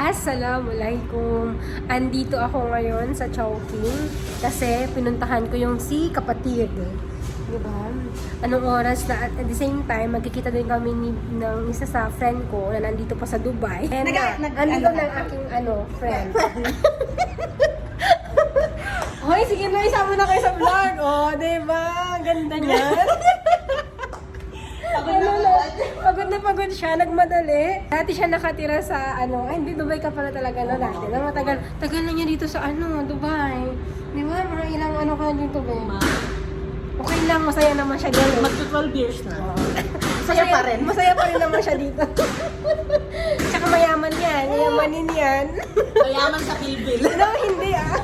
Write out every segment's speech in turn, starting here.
Assalamualaikum! Andito ako ngayon sa Chowking kasi pinuntahan ko yung si kapatid. Di ba? Anong oras na at, at the same time, magkikita din kami ni, ng isa sa friend ko na nandito pa sa Dubai. And Nag- uh, nag- andito ano ng aking ano, friend. Hoy, sige na, isama na kayo sa vlog. Oh, di ba? Ganda niyan. Pagod na Ano pagod. Pagod na pagod siya, nagmadali. Dati siya nakatira sa ano, ay hindi, Dubai ka pala talaga na dati. Nang matagal, tagal na niya dito sa ano, Dubai. Di ba? Mga ilang ano ka dito ba? Okay lang, masaya naman siya doon. Magto 12 years na. Masaya pa rin. Masaya pa rin naman siya dito. Tsaka mayaman yan, mayamanin yan. Mayaman sa Bilbil. no, hindi ah.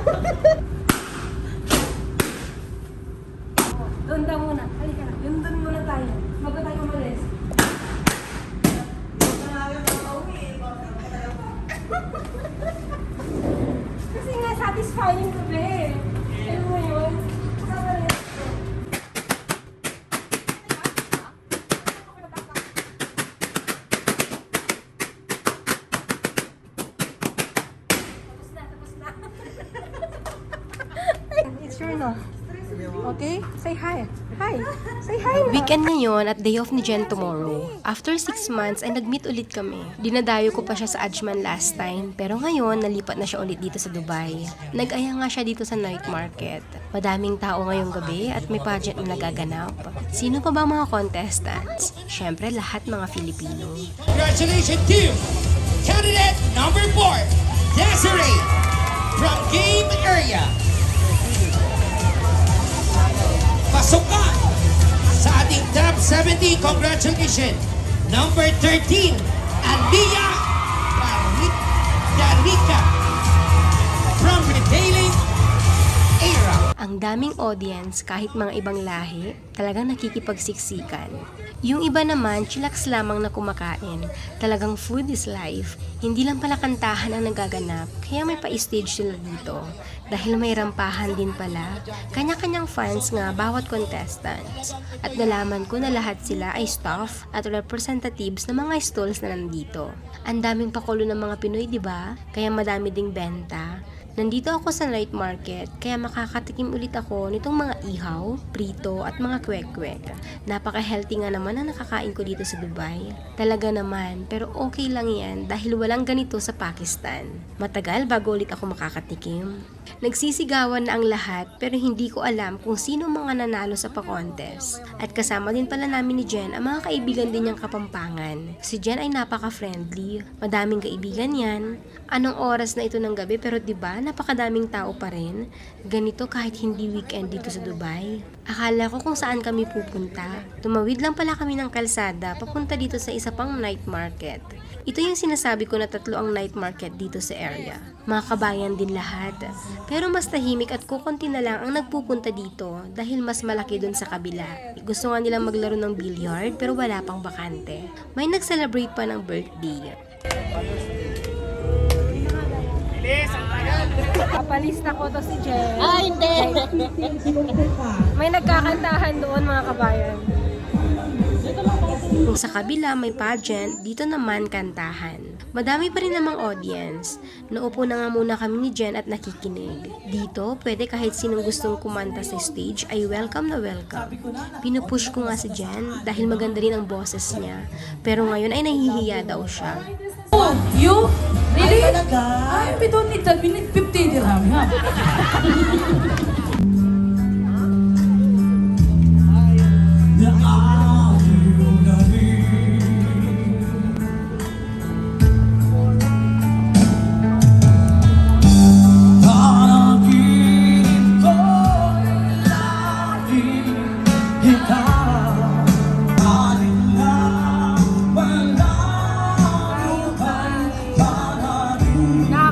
Doon daw muna. Halika na. Doon doon muna tayo. Bago tayo umalis. Kasi nga satisfying to be. Alam mo yun? It's your no. Okay? Say hi. Hi. Say hi na. Weekend ngayon at day off ni Jen tomorrow. After 6 months ay nag-meet ulit kami. Dinadayo ko pa siya sa Ajman last time, pero ngayon nalipat na siya ulit dito sa Dubai. Nag-aya nga siya dito sa night market. Madaming tao ngayong gabi at may pageant na nagaganap. Sino pa ba mga contestants? Siyempre lahat mga Filipino. Congratulations to candidate number four, Desiree from Game Area. Pasukan sa ating top 70. Congratulations. Number 13, Alia Dari- Darica from Retailing. Ang daming audience, kahit mga ibang lahi, talagang nakikipagsiksikan. Yung iba naman, chillax lamang na kumakain. Talagang food is life. Hindi lang pala kantahan ang nagaganap, kaya may pa-stage sila dito. Dahil may rampahan din pala, kanya-kanyang fans nga bawat contestants. At nalaman ko na lahat sila ay staff at representatives ng mga stalls na nandito. Ang daming pakulo ng mga Pinoy, di ba? Kaya madami ding benta. Nandito ako sa night market, kaya makakatikim ulit ako nitong mga ihaw, prito at mga kwek-kwek. Napaka-healthy nga naman ang nakakain ko dito sa Dubai. Talaga naman, pero okay lang yan dahil walang ganito sa Pakistan. Matagal bago ulit ako makakatikim. Nagsisigawan na ang lahat pero hindi ko alam kung sino mga nanalo sa pa-contest. At kasama din pala namin ni Jen ang mga kaibigan din niyang kapampangan. Si Jen ay napaka-friendly, madaming kaibigan yan. Anong oras na ito ng gabi pero 'di ba napakadaming tao pa rin? Ganito kahit hindi weekend dito sa Dubai. Akala ko kung saan kami pupunta. Tumawid lang pala kami ng kalsada papunta dito sa isa pang night market. Ito yung sinasabi ko na tatlo ang night market dito sa area. Mga kabayan din lahat. Pero mas tahimik at kukunti na lang ang nagpupunta dito dahil mas malaki dun sa kabila. Gusto nga nilang maglaro ng billiard pero wala pang bakante. May nag-celebrate pa ng birthday. Papalista ko to si Jen. Ah, hindi. May nagkakantahan doon mga kabayan. Kung sa kabila may pageant, dito naman kantahan. Madami pa rin namang audience. Naupo na nga muna kami ni Jen at nakikinig. Dito, pwede kahit sinong gustong kumanta sa stage ay welcome na welcome. Pinupush ko nga si Jen dahil maganda rin ang boses niya. Pero ngayon ay nahihiya daw siya. Oh, you? Really? Ay, we don't need that. We need 50 dirham. Ha?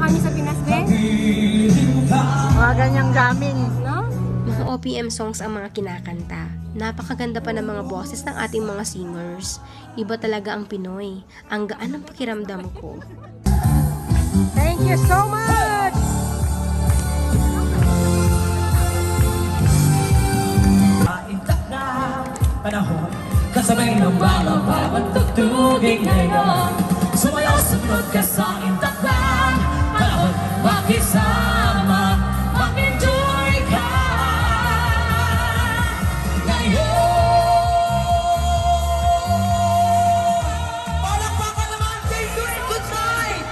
Nakakami sa Pinas din? Mga ganyang gaming. No? Mga OPM songs ang mga kinakanta. Napakaganda pa ng mga boses ng ating mga singers. Iba talaga ang Pinoy. Ang gaan ng pakiramdam ko. Thank you so much! Intak na panahon Kasabay ng mga bawat tugtuging ngayon Sumayaw sunod ka sa intak makisama, mag-enjoy ka ngayon. Palakpakan naman kay Greg Goodnight!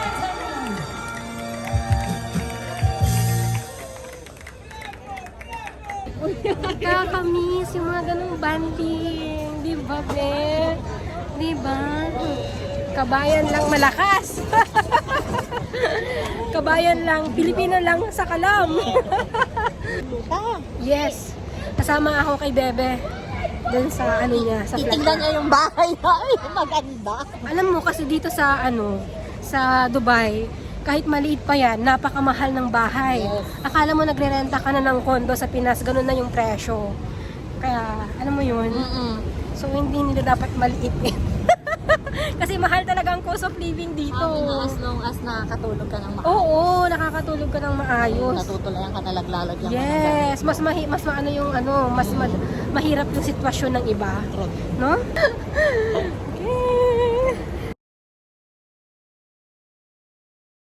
Nakakamiss yung mga ganong banding. Di ba, Be? Di ba? Kabayan lang malakas. Kabayan lang, Pilipino lang sa kalam. yes. Kasama ako kay Bebe. Dun sa ano niya, sa Titignan niya yung bahay namin. Maganda. Alam mo kasi dito sa ano, sa Dubai, kahit maliit pa yan, napakamahal ng bahay. Akala mo nagre-renta ka na ng kondo sa Pinas, ganun na yung presyo. Kaya, alam mo yun? Mm-mm. So, hindi nila dapat maliitin. Kasi mahal talaga ang cost of living dito. Sabi na as long as nakakatulog ka ng maayos. Oo, nakakatulog ka ng maayos. Natutulayan ka na ng Yes, mas mahi mas maano yung ano, mas ma- mahirap yung sitwasyon ng iba, no?